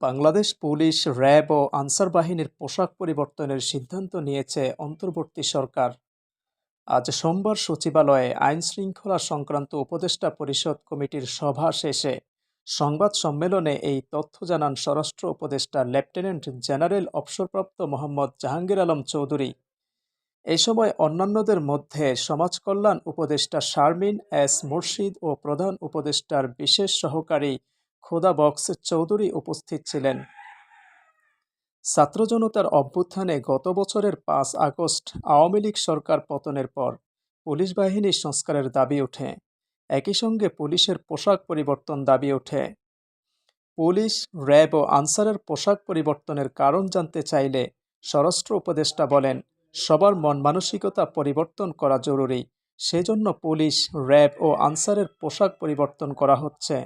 Bangladesh police, RAB ও আনসার বাহিনীর পোশাক পরিবর্তনের সিদ্ধান্ত নিয়েছে অন্তর্বর্তী সরকার। আজ সোমবার সচিবালয়ে আইন শৃঙ্খলা সংক্রান্ত উপদেষ্টা পরিষদ কমিটির সভা শেষে সংবাদ সম্মেলনে এই তথ্য জানান স্বরাষ্ট্র উপদেষ্টা লেফটেন্যান্ট জেনারেল অবসরপ্রাপ্ত মোহাম্মদ জাহাঙ্গীর আলম চৌধুরী। এ সময় অন্যান্যদের মধ্যে সমাজকল্যাণ উপদেষ্টা শারমিন এস মুর্শিদ ও প্রধান উপদেষ্টার বিশেষ সহকারী খোদা বক্স চৌধুরী উপস্থিত ছিলেন। ছাত্র জনতার অভ্যুত্থানে গত বছরের পাঁচ আগস্ট আওয়ামী লীগ সরকার পতনের পর পুলিশ বাহিনী সংস্কারের দাবি ওঠে। একই সঙ্গে পুলিশের পোশাক পরিবর্তন দাবি ওঠে। পুলিশ, র্যাব ও আনসারের পোশাক পরিবর্তনের কারণ জানতে চাইলে স্বরাষ্ট্র উপদেষ্টা বলেন, সবার মন মানসিকতা পরিবর্তন করা জরুরি, সেজন্য পুলিশ, র্যাব ও আনসারের পোশাক পরিবর্তন করা হচ্ছে।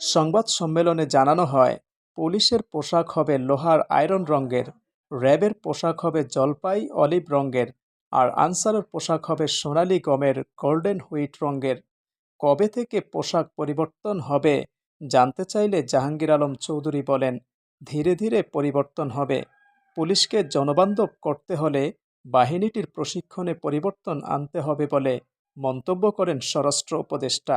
সংবাদ সম্মেলনে জানানো হয়, পুলিশের পোশাক হবে লোহার আয়রন রঙের, র্যাবের পোশাক হবে জলপাই অলিভ রঙের, আর আনসারের পোশাক হবে সোনালি গমের গোল্ডেন হুইট রঙের। কবে থেকে পোশাক পরিবর্তন হবে, জানতে চাইলে জাহাঙ্গীর আলম চৌধুরী বলেন, ধীরে ধীরে পরিবর্তন হবে। পুলিশকে জনবান্ধব করতে হলে বাহিনীটির প্রশিক্ষণে পরিবর্তন আনতে হবে বলে মন্তব্য করেন স্বরাষ্ট্র উপদেষ্টা।